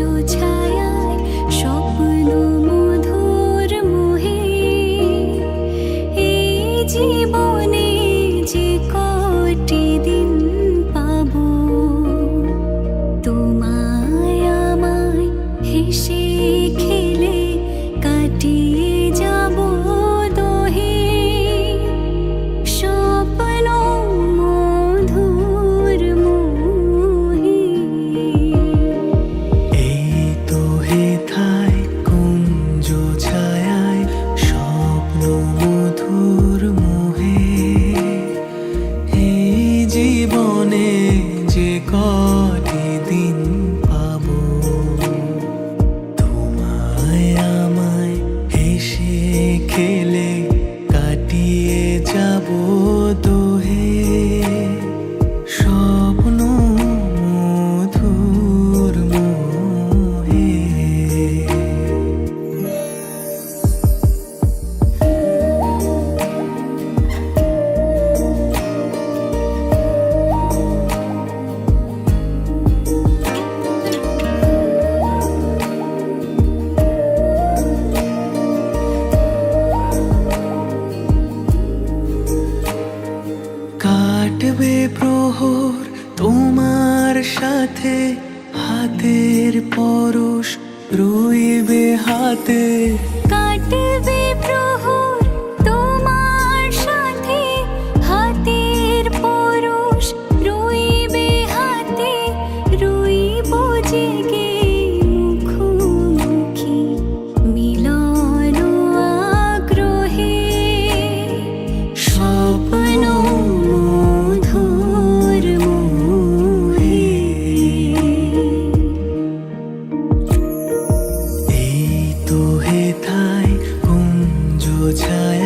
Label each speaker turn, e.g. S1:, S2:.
S1: আছো ছায়ায় স্বপ্ন জীবন কাটবে প্রহর তোমার সাথে হাতের পরশ রইবে হাতে।
S2: কাটবে প্রহর ছায় কুঞ্জ ছায়।